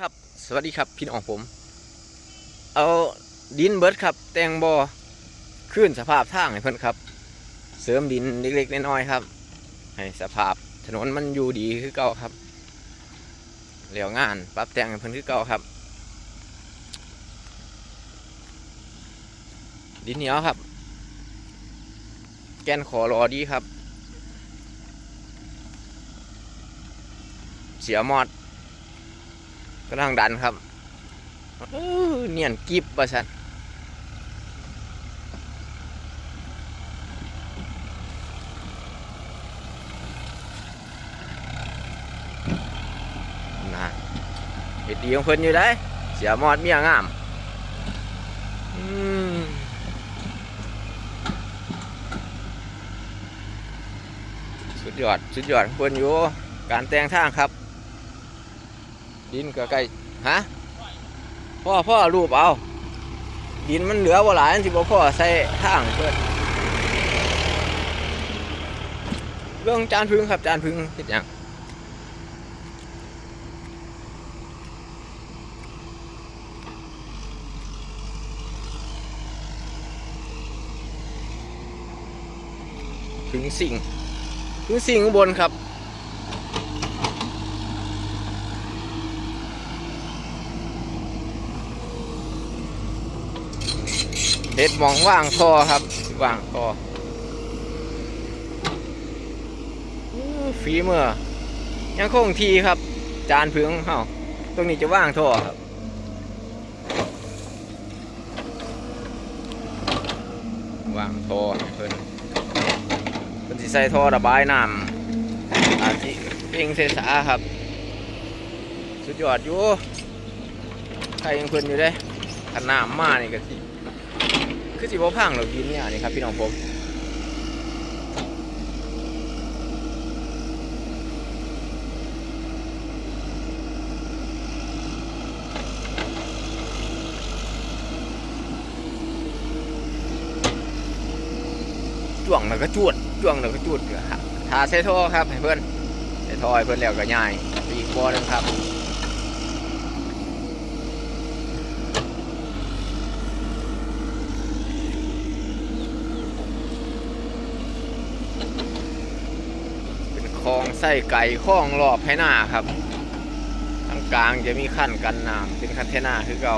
ครับสวัสดีครับพี่น้องผม เอาดินเบิร์ดครับ แตงบอขึ้นสภาพทางให้เพิ่อนครับ เสริมดินเล็กๆน้อยๆครับ ให้สภาพถนนมันอยู่ดีคือเก่าครับเหลียวงานปรับแต่งให้เพิ่อนคือเก่าครับ ดินเหนียวครับ แกนขอรอดีครับ เสียมอด กำลังดันครับเนียนกิบประชันนะเฮ็ดดีของเพิ่นอยู่ได้ เสียมอดเมียงามสุดยอด สุดยอดเพิ่นอยู่ การแต่งทางครับ ดินก็ใกล้ฮะพ่อพ่อรูปเอา ดินมันเหลือบ่หลายสิบ่พ่อใส่ทางเพิ่อนเรื่องจานพึ่งครับจานพึ่งเฮ็ดหยังพึ่งสิ่งพึ่งสิ่งข้างบนครับ เด็ดมองว่างคอครับว่างคออู้ฝีมือยังคงทีครับ จานพึ่งเฮาตรงนี้จะว่างท่อครับว่างท่อเพิ่นเพิ่นสิใส่ท่อระบายน้ำอาจิเพ่งเสษาครับ สุดยอดอยู่ใครยังเพิ่นอยู่เด้ขนาดมานี่ก็สิ คือสิบ่พังหรอกดินเนี่ยนี่ครับพี่น้องผมจ้วงแล้วก็จวดจ้วงแล้วก็จวดครับทาใส่ท่อครับให้เพื่อนใส่ท่อให้เพื่อนแล้วก็ย่ายไปอีกบ่อนึงครับ คลองไส้ไก่คลองรอบให้หน้าครับทางกลางจะมีขั้นกันน้ำเป็นคันเทน่าคือเก่า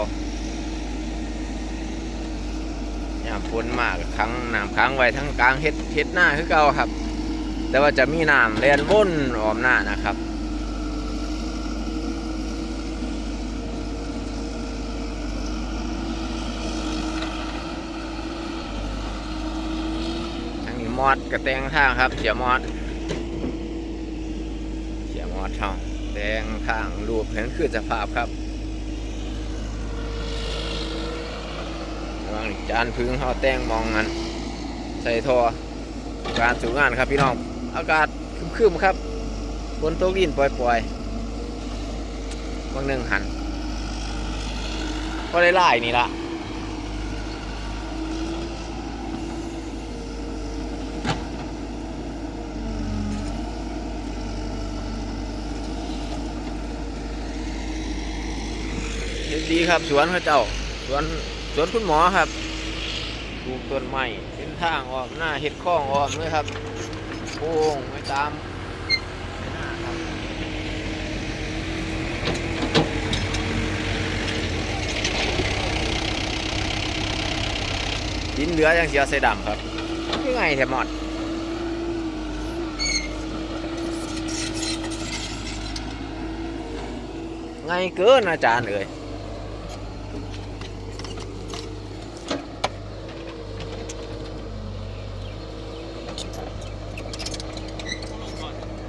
เนี่ยฝนมากค้างน้ำค้างไว้ทั้งกลางเฮ็ดเฮ็ดหน้าคือเก่าครับ แต่ว่าจะมีน้ำเลียนวนออมหน้านะครับทางนี้มอดกระแตงทางครับเสียมอดเสียม อดช่องแตงทางรูปเห็นคือสภาพครับวางจานพึ่งเขาแตงมองมันใส่ทอการสูงงานครับพี่น้อง อากาศครึมๆครับฝนตกดินปล่อยๆบางหนึ่งหันก็ได้ไล่นี่ละ ดีครับ สวนพระเจ้า สวนสวนคุณหมอครับปลูกต้นไม้เส้นทางออมหน้าเฮ็ดคลองออมเลยครับโค้งไปตามดินเหลือยังเสียใส่ดำครับยังไงแถมหมดไงเกินอาจารย์เอ่ย